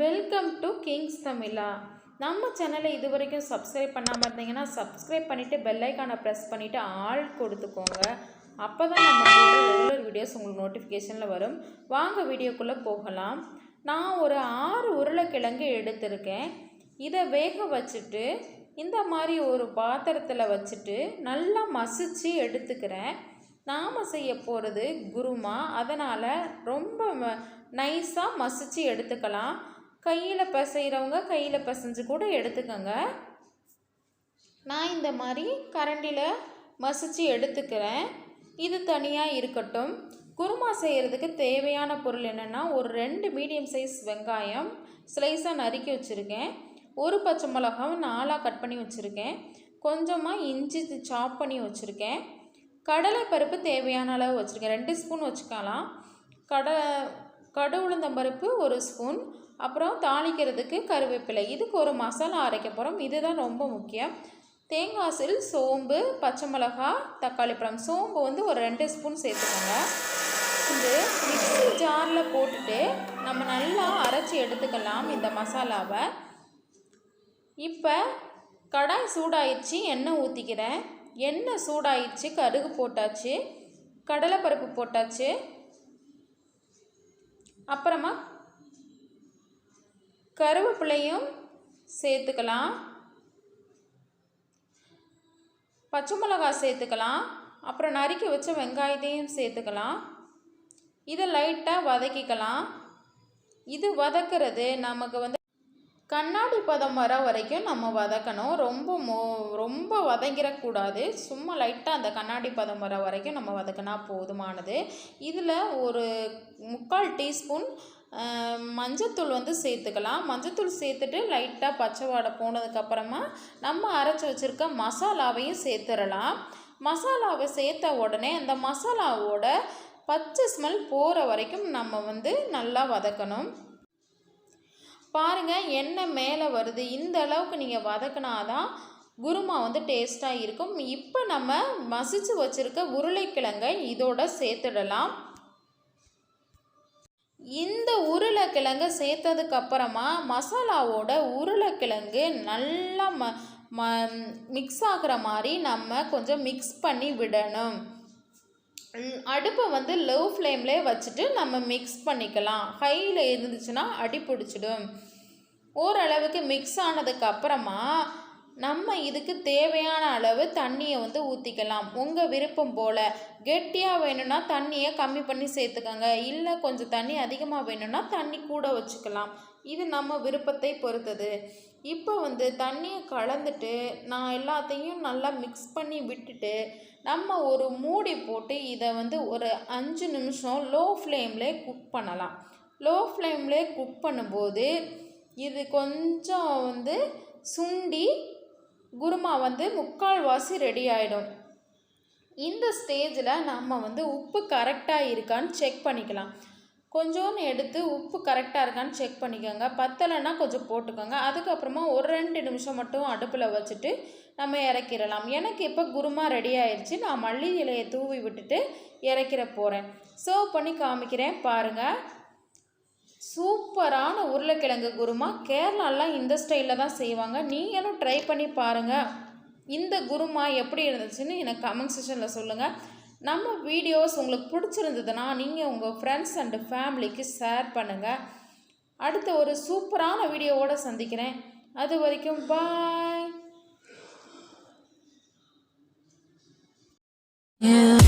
Welcome to Kings தமிழா நம்ம சேனலை இது வரைக்கும் சப்ஸ்கிரைப் பண்ணாமல் இருந்தீங்கன்னா சப்ஸ்கிரைப் பண்ணிவிட்டு பெல்லைக்கானை ப்ரெஸ் பண்ணிவிட்டு ஆள் கொடுத்துக்கோங்க. அப்போ தான் நம்ம ரெகுலர் வீடியோஸ் உங்களுக்கு நோட்டிஃபிகேஷனில் வரும். வாங்க வீடியோக்குள்ளே போகலாம். நான் ஒரு ஆறு உருளைக்கிழங்கு எடுத்திருக்கேன். இதை வேக வச்சுட்டு இந்த மாதிரி ஒரு பாத்திரத்தில் வச்சுட்டு நல்லா மசிச்சு எடுத்துக்கிறேன். நாம் செய்ய போகிறது குருமா. அதனால் ரொம்ப நைஸாக மசிச்சு எடுத்துக்கலாம். கையில் பசைகிறவங்க கையில் பிசைஞ்சு கூட எடுத்துக்கோங்க. நான் இந்த மாதிரி கரண்டியில் மசிச்சு எடுத்துக்கிறேன். இது தனியாக இருக்கட்டும். குருமா செய்கிறதுக்கு தேவையான பொருள் என்னென்னா ஒரு ரெண்டு மீடியம் சைஸ் வெங்காயம் ஸ்லைஸாக நறுக்கி வச்சுருக்கேன். ஒரு பச்சை மிளகாவும் நாலாக கட் பண்ணி வச்சுருக்கேன். கொஞ்சமாக இஞ்சி சாப் பண்ணி வச்சுருக்கேன். கடலை பருப்பு தேவையான அளவு வச்சுருக்கேன். ரெண்டு ஸ்பூன் வச்சுக்கலாம். கடை கடு உளுந்தம்பருப்பு ஒரு ஸ்பூன். அப்புறம் தாளிக்கிறதுக்கு கருவேப்பிலை. இதுக்கு ஒரு மசாலா அரைக்க போகிறோம் இதுதான் ரொம்ப முக்கியம். தேங்காய் சில் சோம்பு பச்சை மிளகா தக்காளி பழம். சோம்பு வந்து ஒரு ரெண்டு ஸ்பூன் சேர்த்துக்கோங்க. இது மிக்சி ஜாரில் போட்டுட்டு நம்ம நல்லா அரைச்சி எடுத்துக்கலாம் இந்த மசாலாவை. இப்போ கடாய் சூடாயிடுச்சு எண்ணெய் ஊற்றிக்கிறேன் எண்ணெய் சூடாயிடுச்சு கடுகு போட்டாச்சு கடலைப்பருப்பு போட்டாச்சு. அப்புறமா கருவேப்பிலையும் சேர்த்துக்கலாம். பச்சை மிளகாய் சேர்த்துக்கலாம். அப்புறம் நறுக்கி வச்ச வெங்காயத்தையும் சேர்த்துக்கலாம். இதை லைட்டாக வதக்கிக்கலாம். இது வதக்கிறது நமக்கு வந்து கண்ணாடி பதம் வர வரைக்கும் நம்ம வதக்கணும். ரொம்ப மோ ரொம்ப வதங்கிடக்கூடாது. சும்மா லைட்டாக அந்த கண்ணாடி பதம் வர வரைக்கும் நம்ம வதக்கினா போதுமானது. இதில் ஒரு முக்கால் டீஸ்பூன் மஞ்சத்தூள் வந்து சேர்த்துக்கலாம். மஞ்சத்தூள் சேர்த்துட்டு லைட்டாக பச்சை வாடை போனதுக்கப்புறமா நம்ம அரைச்சி வச்சுருக்க மசாலாவையும் சேர்த்துடலாம். மசாலாவை சேர்த்த உடனே அந்த மசாலாவோட பச்சை ஸ்மெல் போகிற வரைக்கும் நம்ம வந்து நல்லா வதக்கணும். பாருங்கள் எண்ணெய் மேலே வருது? இந்த அளவுக்கு நீங்கள் வதக்கினாதான் குருமா வந்து டேஸ்ட்டாக இருக்கும். இப்போ நம்ம மசிச்சு வச்சுருக்க உருளைக்கிழங்கை இதோட சேர்த்துடலாம். இந்த உருளைக்கிழங்கு சேர்த்ததுக்கு அப்புறமா மசாலாவோட உருளைக்கிழங்கு நல்லா ம ம மிக்ஸ் ஆகிற மாதிரி நம்ம கொஞ்சம் மிக்ஸ் பண்ணி விடணும். அடுப்பை வந்து லோ ஃப்ளேம்லேயே வச்சுட்டு நம்ம மிக்ஸ் பண்ணிக்கலாம். ஹையில் இருந்துச்சுன்னா அடி பிடிச்சிடும் ஓரளவுக்கு மிக்ஸ் ஆனதுக்கு அப்புறமா நம்ம இதுக்கு தேவையான அளவு தண்ணியை வந்து ஊற்றிக்கலாம் உங்கள் விருப்பம் போல் கெட்டியாக வேணும்னா தண்ணியை கம்மி பண்ணி சேர்த்துக்கோங்க. இல்லை கொஞ்சம் தண்ணி அதிகமாக வேணும்னா தண்ணி கூட வச்சுக்கலாம். இது நம்ம விருப்பத்தை பொறுத்தது. இப்போ வந்து தண்ணியை கலந்துட்டு நான் எல்லாத்தையும் நல்லா மிக்ஸ் பண்ணி விட்டுட்டு நம்ம ஒரு மூடி போட்டு இதை வந்து ஒரு அஞ்சு நிமிஷம் லோ ஃப்ளேம்லேயே குக் பண்ணலாம். லோ ஃப்ளேம்லேயே குக் பண்ணும்போது இது கொஞ்சம் வந்து சுண்டி குருமா வந்து முக்கால்வாசி ரெடி ஆகிடும் இந்த ஸ்டேஜில் நம்ம வந்து உப்பு கரெக்டாக இருக்கான்னு செக் பண்ணிக்கலாம். கொஞ்சோன்னு எடுத்து உப்பு கரெக்டாக இருக்கான்னு செக் பண்ணிக்கோங்க. பத்தலைன்னா கொஞ்சம் போட்டுக்கோங்க. அதுக்கப்புறமா ஒரு ரெண்டு நிமிஷம் மட்டும் அடுப்பில் வச்சுட்டு நம்ம இறக்கிடலாம். எனக்கு இப்போ குருமா ரெடி ஆயிடுச்சு நான் மல்லி இலையை தூவி விட்டுட்டு இறக்கிற போகிறேன் சர்வ் பண்ணி காமிக்கிறேன். பாருங்கள் சூப்பரான உருளைக்கிழங்கு குருமா. கேரளாலாம் இந்த ஸ்டைலில் தான் செய்வாங்க. நீங்களும் ட்ரை பண்ணி பாருங்கள் இந்த குருமா எப்படி இருந்துச்சுன்னு எனக்கு கமெண்ட் செஷனில் சொல்லுங்கள் நம்ம வீடியோஸ் உங்களுக்கு பிடிச்சிருந்ததுன்னா நீங்கள் உங்கள் ஃப்ரெண்ட்ஸ் அண்டு ஃபேமிலிக்கு ஷேர் பண்ணுங்கள் அடுத்த ஒரு சூப்பரான வீடியோவோடு சந்திக்கிறேன். அது வரைக்கும் பாய் Yeah.